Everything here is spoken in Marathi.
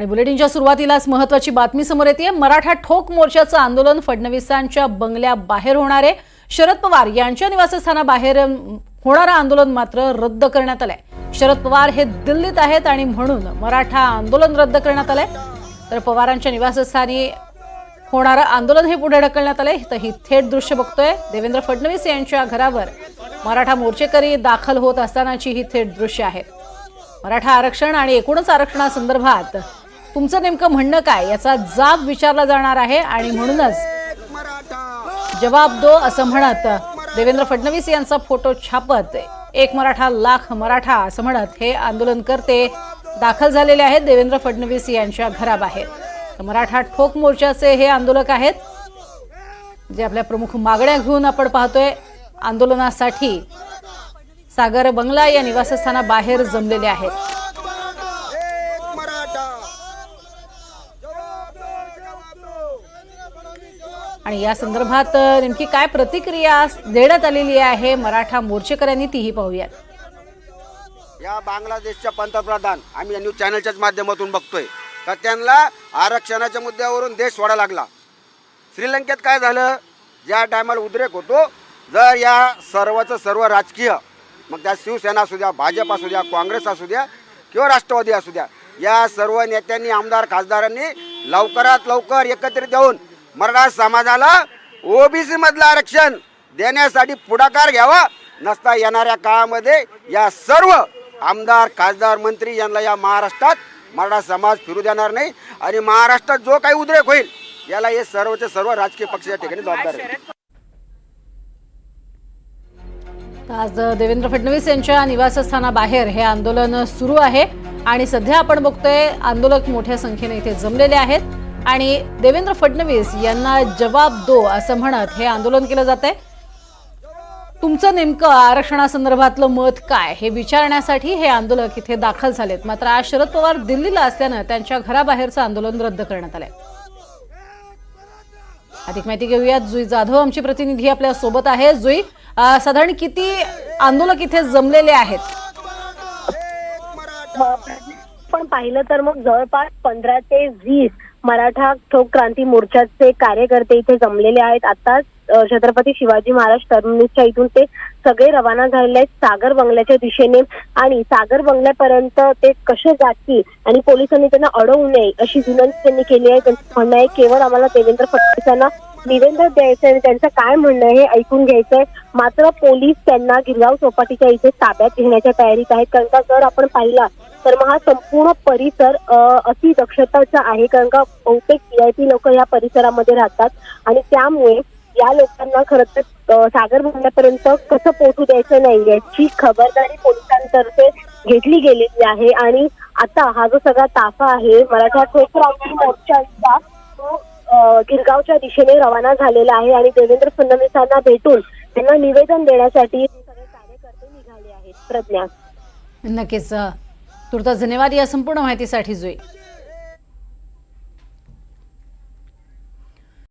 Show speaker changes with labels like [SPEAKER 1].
[SPEAKER 1] आणि बुलेटिनच्या सुरुवातीलाच महत्वाची बातमी समोर येते. मराठा ठोक मोर्चाचं आंदोलन फडणवीसांच्या बंगल्याबाहेर होणार आहे. शरद पवार यांच्या निवासस्थानाबाहेर होणारं आंदोलन मात्र रद्द करण्यात आलंय. शरद पवार हे दिल्लीत आहेत आणि म्हणून मराठा आंदोलन रद्द करण्यात आलंय. तर पवारांच्या निवासस्थानी होणारं आंदोलन हे पुढे ढकलण्यात आलंय. तर ही थेट दृश्य बघतोय. देवेंद्र फडणवीस यांच्या घरावर मराठा मोर्चेकरी दाखल होत असतानाची ही थेट दृश्य आहेत मराठा आरक्षण आणि एकूणच आरक्षणासंदर्भात तुमचं नेमकं म्हणणं काय? याचा जाब विचारला जाणार आहे आणि म्हणूनच जवाब दो असं म्हणत देवेंद्र फडणवीस यांचा फोटो छापत एक मराठा लाख मराठा असं म्हणत हे आंदोलन करते दाखल झालेले आहेत. देवेंद्र फडणवीस यांच्या घराबाहेर. मराठा ठोक मोर्चाचे हे आंदोलक आहेत जे आपल्या प्रमुख मागण्या घेऊन आपण पाहतोय. आंदोलनासाठी सागर बंगला या निवासस्थानाबाहेर जमलेले आहेत
[SPEAKER 2] एक मराठा जवाब दो जवाब दो
[SPEAKER 1] आणि या संदर्भात नेमकी काय प्रतिक्रिया देण्यात आलेली आहे मराठा मोर्चेकऱ्यांनी तीही पाहूयात.
[SPEAKER 2] या बांगलादेशच्या पंतप्रधान आम्ही न्यूज चॅनलच्याच माध्यमातून बघतोय. का त्यांना आरक्षणाच्या मुद्द्यावरून देश सोडा लागला. श्रीलंकेत काय झालं? ज्या टायमाला उद्रेक होतो जर या सर्वचं सर्व राजकीय मग त्या शिवसेना असू द्या भाजप असू द्या काँग्रेस असू द्या किंवा राष्ट्रवादी असू द्या या सर्व नेत्यांनी आमदार खासदारांनी लवकरात लवकर एकत्रित येऊन मराठा समाजाला ओबीसी मधलं आरक्षण देण्यासाठी पुढाकार घ्यावा नसता येणाऱ्या काळामध्ये या सर्व आमदार खासदार मंत्री यांना या महाराष्ट्रात मराठा समाज फिरू देणार नाही आणि महाराष्ट्रात जो काही उद्रेक होईल याला हे सर्वचे सर्व राजकीय पक्ष या ठिकाणी जबाबदार आहेत.
[SPEAKER 1] आज देवेंद्र फडणवीस यांच्या निवासस्थानाबाहेर हे आंदोलन सुरू आहे आणि सध्या आपण बघतोय आंदोलक मोठ्या संख्येने इथे जमलेले आहेत. आणि देवेंद्र फडणवीस यांना जवाब दो असं म्हणत हे आंदोलन केलं जात आहे तुमचं नेमकं आरक्षणासंदर्भातलं मत काय हे विचारण्यासाठी हे आंदोलक इथे दाखल झालेत. मात्र आज शरद पवार दिल्लीला असल्यानं त्यांच्या घराबाहेरचं आंदोलन रद्द करण्यात आलंय. अधिक माहिती घेऊयात. जुई जाधव आमची प्रतिनिधी आपल्यासोबत आहे जुई साधारण किती आंदोलक इथे जमलेले आहेत?
[SPEAKER 3] पण पाहिलं तर मग जवळपास पंधरा ते वीस मराठा ठोक क्रांती मोर्चाचे कार्यकर्ते इथे जमलेले आहेत. आताच छत्रपती शिवाजी महाराज टर्मिनसच्या इथून ते सगळे रवाना झालेले आहेत. सागर बंगल्याच्या दिशेने आणि सागर बंगल्यापर्यंत ते कसे जातील आणि पोलिसांनी त्यांना अडवू नये अशी विनंती त्यांनी केली आहे. त्यांचं म्हणणं आहे केवळ आम्हाला देवेंद्र फडणवीसांना निवेदन द्यायचं आहे त्यांचं काय म्हणणं आहे हे ऐकून घ्यायचंय. मात्र पोलीस त्यांना गिरगाव चौपाटीच्या इथे ताब्यात घेण्याच्या तयारीत आहेत. कारण का जर आपण पाहिला तर मग हा संपूर्ण परिसर अ, अति दक्षताचा आहे. कारण का बहुतेक व्हीआयपी लोक या परिसरामध्ये राहतात. आणि त्यामुळे या लोकांना खरं तर सागर भरण्यापर्यंत कसं पोहोचू द्यायचं नाही याची खबरदारी पोलिसांतर्फे घेतली गेलेली आहे. आणि आता हा जो सगळा ताफा आहे मराठा ठोक क्रांती मोर्चाचा तो गिरगावच्या दिशेने रवाना झालेला आहे. आणि देवेंद्र फडणवीसांना भेटून त्यांना निवेदन देण्यासाठी सगळे कार्यकर्ते निघाले आहेत. प्रज्ञा.
[SPEAKER 1] नक्कीच तुर्तास धन्यवाद या संपूर्ण माहितीसाठी जुई.